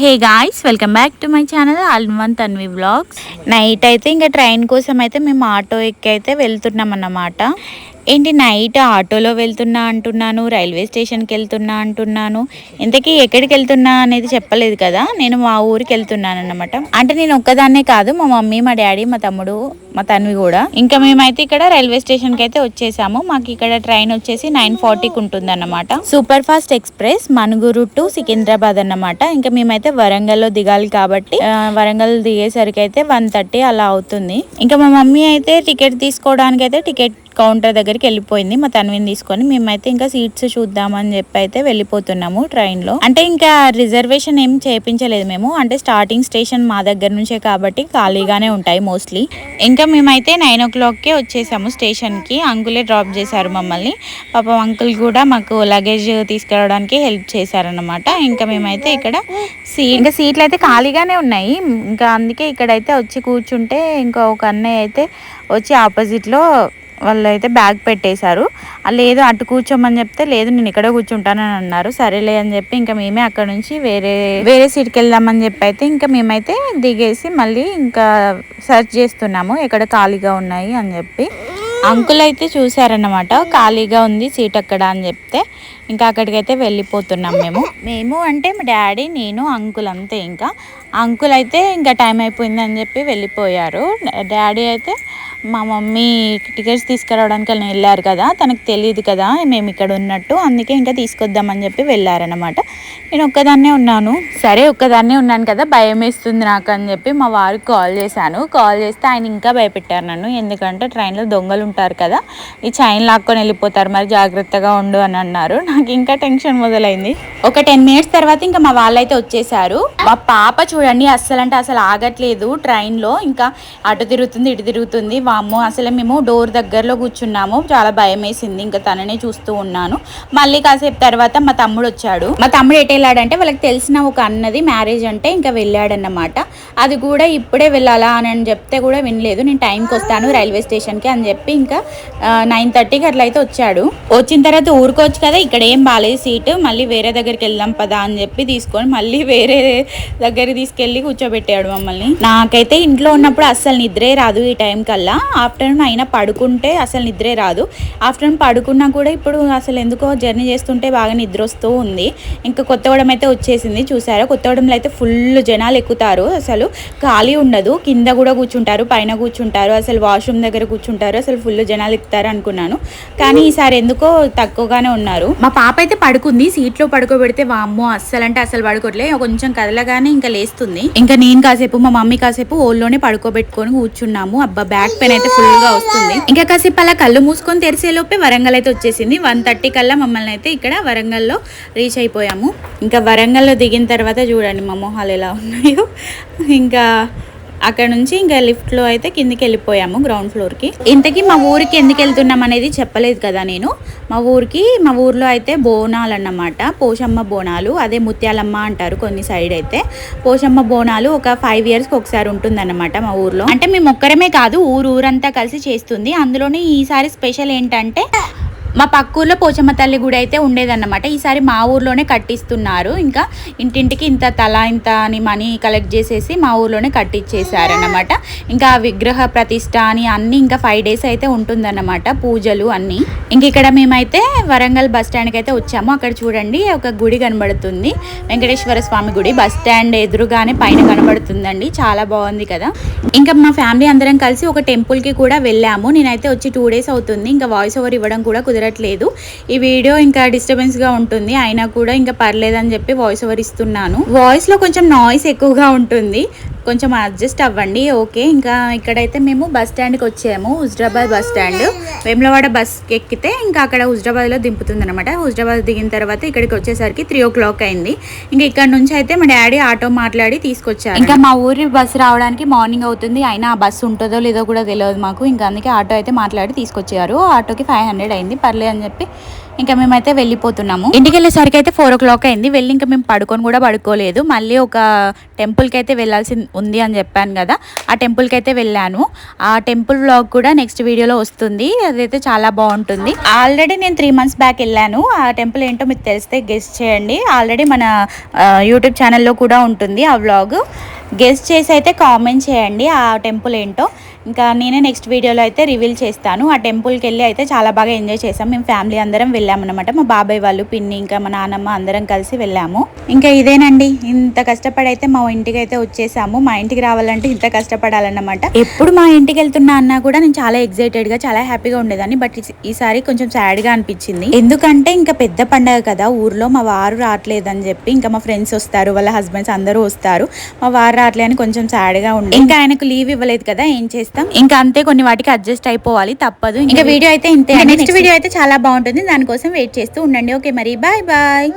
Hey guys welcome back to my channel అల్మన్ Tanvi blogs night అయితే ఇంకా train కోసం అయితే మేము ఆటో ఎక్కి అయితే వెళ్తున్నాం అన్నమాట. ఏంటి నైట్ ఆటోలో వెళ్తున్నా అంటున్నాను రైల్వే స్టేషన్కి వెళ్తున్నా అంటున్నాను. ఇంతకీ ఎక్కడికి వెళ్తున్నా అనేది చెప్పలేదు కదా? నేను మా ఊరికి వెళ్తున్నాను అన్నమాట అంటే నేను ఒక్కదాన్నే కాదు మా మమ్మీ మా డాడీ మా తమ్ముడు మా తన్వి కూడా. ఇంకా మేమైతే ఇక్కడ రైల్వే స్టేషన్కి అయితే వచ్చేసాము. మాకు ఇక్కడ ట్రైన్ వచ్చేసి నైన్ ఫార్టీకి ఉంటుంది అనమాట super fast express Manuguru to Secunderabad అన్నమాట. ఇంకా మేమైతే వరంగల్లో దిగాలి కాబట్టి వరంగల్ దిగేసరికి అయితే వన్ థర్టీ అలా అవుతుంది. ఇంకా మా మమ్మీ అయితే టికెట్ తీసుకోవడానికి అయితే టికెట్ కౌంటర్ దగ్గరికి వెళ్ళిపోయింది. మా తన్విని తీసుకొని మేమైతే ఇంకా సీట్స్ చూద్దామని చెప్పి అయితే వెళ్ళిపోతున్నాము ట్రైన్లో అంటే ఇంకా రిజర్వేషన్ ఏం చేయించలేదు మేము. అంటే స్టార్టింగ్ స్టేషన్ మా దగ్గర నుంచే కాబట్టి ఖాళీగానే ఉంటాయి మోస్ట్లీ. ఇంకా మేమైతే నైన్ ఓ క్లాక్కే వచ్చేసాము స్టేషన్కి అంకులే డ్రాప్ చేశారు మమ్మల్ని. పాపం అంకుల్ కూడా మాకు లగేజ్ తీసుకెళ్ళడానికి హెల్ప్ చేశారనమాట ఇంకా మేమైతే ఇక్కడ సీట్ ఇంకా సీట్లు అయితే ఖాళీగానే ఉన్నాయి. ఇంకా అందుకే ఇక్కడైతే వచ్చి కూర్చుంటే ఇంకా ఒక అన్నయ్య అయితే వచ్చి ఆపోజిట్లో వాళ్ళు అయితే బ్యాగ్ పెట్టేశారు. లేదు అటు కూర్చోమని చెప్తే లేదు నేను ఇక్కడ కూర్చుంటానని అన్నారు. సరేలే అని చెప్పి ఇంకా మేమే అక్కడ నుంచి వేరే వేరే సీట్కి వెళ్దామని చెప్పి అయితే ఇంకా మేమైతే దిగేసి మళ్ళీ ఇంకా సెర్చ్ చేస్తున్నాము ఎక్కడ ఖాళీగా ఉన్నాయి అని చెప్పి. అంకుల్ అయితే చూసారన్నమాట ఖాళీగా ఉంది సీట్ అక్కడ అని చెప్తే. ఇంకా అక్కడికైతే వెళ్ళిపోతున్నాం మేము. మేము అంటే మా డాడీ నేను అంకుల్ అంతే ఇంకా. అంకుల్ అయితే ఇంకా టైం అయిపోయింది అని చెప్పి వెళ్ళిపోయారు. డాడీ అయితే మా మమ్మీ టికెట్స్ తీసుకురావడానికి వాళ్ళని వెళ్ళారు కదా తనకు తెలియదు కదా మేము ఇక్కడ ఉన్నట్టు అందుకే ఇంకా తీసుకొద్దామని చెప్పి వెళ్ళారనమాట నేను ఒక్కదాన్నే ఉన్నాను. సరే ఒక్కదాన్నే ఉన్నాను కదా భయం వేస్తుంది నాకు అని చెప్పి మా వారికి కాల్ చేశాను. కాల్ చేస్తే ఆయన ఇంకా భయపెట్టారు నన్ను. ఎందుకంటే ట్రైన్లో దొంగలు ఉంటారు కదా ఈ చైన్ లాక్కొని వెళ్ళిపోతారు. మరి జాగ్రత్తగా ఉండు అని అన్నారు. నాకు ఇంకా టెన్షన్ మొదలైంది. ఒక టెన్ మినిట్స్ తర్వాత ఇంకా మా వాళ్ళైతే వచ్చేసారు మా పాప చూడండి అస్సలు అంటే అసలు ఆగట్లేదు. ట్రైన్లో ఇంకా అటు తిరుగుతుంది ఇటు తిరుగుతుంది. వామ్మో అసలు మేము డోర్ దగ్గరలో కూర్చున్నాము. చాలా భయం వేసింది ఇంకా తననే చూస్తూ ఉన్నాను. మళ్ళీ కాసేపు తర్వాత మా తమ్ముడు వచ్చాడు. మా తమ్ముడు ఎటు వెళ్ళాడంటే వాళ్ళకి తెలిసిన ఒక అన్నది మ్యారేజ్ అంటే ఇంకా వెళ్ళాడన్నమాట. అది కూడా ఇప్పుడే వెళ్ళాలా అని అని చెప్తే కూడా వినలేదు. నేను టైంకి వస్తాను రైల్వే స్టేషన్కి అని చెప్పి ఇంకా నైన్ థర్టీకి అట్లా అయితే వచ్చాడు. వచ్చిన తర్వాత ఊరుకోవచ్చు కదా ఇక్కడ ఏం బాగాలేదు సీటు మళ్ళీ వేరే దగ్గరికి వెళ్దాం పదా అని చెప్పి తీసుకొని మళ్ళీ వేరే దగ్గరికి తీసుకెళ్ళి కూర్చోబెట్టాడు మమ్మల్ని. నాకైతే ఇంట్లో ఉన్నప్పుడు అస్సలు నిద్రే రాదు ఈ టైం కల్లా. ఆఫ్టర్నూన్ అయినా పడుకుంటే అసలు నిద్రే రాదు. ఆఫ్టర్నూన్ పడుకున్నా కూడా ఇప్పుడు అసలు ఎందుకో జర్నీ చేస్తుంటే బాగా నిద్ర వస్తూ ఉంది. ఇంకా కొత్తగూడెం అయితే వచ్చేసింది చూసారా? కొత్తగూడెంలో అయితే ఫుల్ జనాలు ఎక్కుతారు. అసలు ఖాళీ ఉండదు. కింద కూడా కూర్చుంటారు పైన కూర్చుంటారు అసలు వాష్రూమ్ దగ్గర కూర్చుంటారు అసలు ఫుల్ జనాలు ఎక్కుతారు అనుకున్నాను. కానీ ఈసారి ఎందుకో తక్కువగానే ఉన్నారు. మా పాప అయితే పడుకుంది సీట్లో పడుకోబెడితే వామ్మో అస్సలు అంటే అసలు పడుకోవట్లే కొంచెం కదలగానే ఇంకా లేస్తుంది. ఇంకా నేను కాసేపు మా మమ్మీ కాసేపు ఓల్లోనే పడుకోబెట్టుకొని కూర్చున్నాము. అబ్బా బ్యాక్ పెయిన్ అయితే ఫుల్గా వస్తుంది. ఇంకా కాసేపు అలా కళ్ళు మూసుకొని తెరిసే లోపే వరంగల్ అయితే వచ్చేసింది. వన్ థర్టీ కల్లా మమ్మల్ని అయితే ఇక్కడ వరంగల్లో రీచ్ అయిపోయాము. ఇంకా వరంగల్లో దిగిన తర్వాత చూడండి మా మొహాలు ఎలా ఉన్నాయో. ఇంకా అక్కడ నుంచి ఇంకా లిఫ్ట్లో అయితే కిందికి వెళ్ళిపోయాము గ్రౌండ్ ఫ్లోర్కి ఇంతకీ మా ఊరికి ఎందుకు వెళ్తున్నాం అనేది చెప్పలేదు కదా నేను. మా ఊరికి మా ఊర్లో అయితే బోనాలు అన్నమాట. పోషమ్మ బోనాలు అదే ముత్యాలమ్మ అంటారు కొన్ని సైడ్ అయితే. పోషమ్మ బోనాలు ఒక ఫైవ్ ఇయర్స్కి ఒకసారి ఉంటుందన్నమాట మా ఊర్లో. అంటే మేము ఒక్కరమే కాదు ఊరు ఊరంతా కలిసి చేస్తుంది. అందులోనే ఈసారి స్పెషల్ ఏంటంటే మా పక్క ఊర్లో పోచమ్మ తల్లి గుడి అయితే ఉండేదన్నమాట. ఈసారి మా ఊర్లోనే కట్టిస్తున్నారు. ఇంకా ఇంటింటికి ఇంత తల ఇంత అని మనీ కలెక్ట్ చేసేసి మా ఊర్లోనే కట్టించేసారన్నమాట ఇంకా విగ్రహ ప్రతిష్ట అని అన్ని ఇంకా ఫైవ్ డేస్ అయితే ఉంటుందన్నమాట పూజలు అన్ని. ఇంక ఇక్కడ మేమైతే వరంగల్ బస్ స్టాండ్కి అయితే వచ్చాము. అక్కడ చూడండి ఒక గుడి కనబడుతుంది. వెంకటేశ్వర స్వామి గుడి బస్ స్టాండ్ ఎదురుగానే పైన కనబడుతుందండి. చాలా బాగుంది కదా. ఇంకా మా ఫ్యామిలీ అందరం కలిసి ఒక టెంపుల్కి కూడా వెళ్ళాము. నేనైతే వచ్చి టూ డేస్ అవుతుంది. ఇంకా వాయిస్ ఓవర్ ఇవ్వడం కూడా కుదరట్లేదు. ఈ వీడియో ఇంకా డిస్టర్బెన్స్గా ఉంటుంది. అయినా కూడా ఇంకా పర్లేదని చెప్పి వాయిస్ ఓవర్ ఇస్తున్నాను. వాయిస్లో కొంచెం నాయిస్ ఎక్కువగా ఉంటుంది. కొంచెం అడ్జస్ట్ అవ్వండి ఓకే ఇంకా ఇక్కడైతే మేము బస్ స్టాండ్కి వచ్చాము Huzurabad bus stand Vemulawada bus ఎక్కితే ఇంకా అక్కడ హుజరాబాద్లో దింపుతుంది అనమాట హుజరాబాద్ దిగిన తర్వాత ఇక్కడికి వచ్చేసరికి త్రీ ఓ క్లాక్ అయింది. ఇంకా ఇక్కడ నుంచి అయితే మా డాడీ ఆటో మాట్లాడి తీసుకొచ్చారు. ఇంకా మా ఊరి బస్సు రావడానికి మార్నింగ్ అవుతుంది. అయినా ఆ బస్సు ఉంటుందో లేదో కూడా తెలియదు మాకు. ఇంకా అందుకే ఆటో అయితే మాట్లాడి తీసుకొచ్చారు. ఆటోకి ఫైవ్ హండ్రెడ్ అయింది. పర్లేదు అని చెప్పి ఇంకా మేమైతే వెళ్ళిపోతున్నాము. ఇంటికి వెళ్ళేసరికి అయితే ఫోర్ ఓ క్లాక్ అయింది. వెళ్ళి ఇంకా మేము పడుకొని కూడా పడుకోలేదు. మళ్ళీ ఒక టెంపుల్కి అయితే వెళ్ళాల్సి ఉంది అని చెప్పాను కదా ఆ టెంపుల్కి అయితే వెళ్ళాను. ఆ టెంపుల్ వ్లాగ్ కూడా నెక్స్ట్ వీడియోలో వస్తుంది. అదైతే చాలా బాగుంటుంది. ఆల్రెడీ నేను త్రీ మంత్స్ బ్యాక్ వెళ్ళాను. ఆ టెంపుల్ ఏంటో మీకు తెలిస్తే గెస్ట్ చేయండి. ఆల్రెడీ మన యూట్యూబ్ ఛానల్లో కూడా ఉంటుంది ఆ వ్లాగ్. గెస్ట్ చేసి అయితే కామెంట్ చేయండి ఆ టెంపుల్ ఏంటో. ఇంకా నేనే నెక్స్ట్ వీడియోలో అయితే రివీల్ చేస్తాను. ఆ టెంపుల్కి వెళ్ళి అయితే చాలా బాగా ఎంజాయ్ చేసాం మేము ఫ్యామిలీ అందరం వెళ్ళామన్నమాట మా బాబాయ్ వాళ్ళు పిన్ని ఇంకా మా నాన్నమ్మ అందరం కలిసి వెళ్ళాము. ఇంకా ఇదేనండి. ఇంత కష్టపడి అయితే మా ఇంటికి అయితే వచ్చేసాము. మా ఇంటికి రావాలంటే ఇంత కష్టపడాలన్నమాట. ఎప్పుడు మా ఇంటికి వెళ్తున్నా అన్నా కూడా నేను చాలా ఎగ్జైటెడ్గా చాలా హ్యాపీగా ఉండేదాన్ని. బట్ ఈసారి కొంచెం సాడ్గా అనిపించింది. ఎందుకంటే ఇంకా పెద్ద పండగ కదా. ఊర్లో మా వారు రావట్లేదని చెప్పి ఇంకా మా ఫ్రెండ్స్ వస్తారు. వాళ్ళ హస్బెండ్స్ అందరూ వస్తారు. మా వారు రావట్లే అని కొంచెం సాడ్గా ఉండే. ఇంకా ఆయనకు లీవ్ ఇవ్వలేదు కదా. ఏం చేస్తాం. ఇంకా అంతే కొన్ని వాటికి అడ్జస్ట్ అయిపోవాలి తప్పదు. ఇంకా వీడియో అయితే ఇంతే. నెక్స్ట్ వీడియో అయితే చాలా బాగుంటుంది. దానికోసం వెయిట్ చేస్తూ ఉండండి. ఓకే మరి బాయ్ బాయ్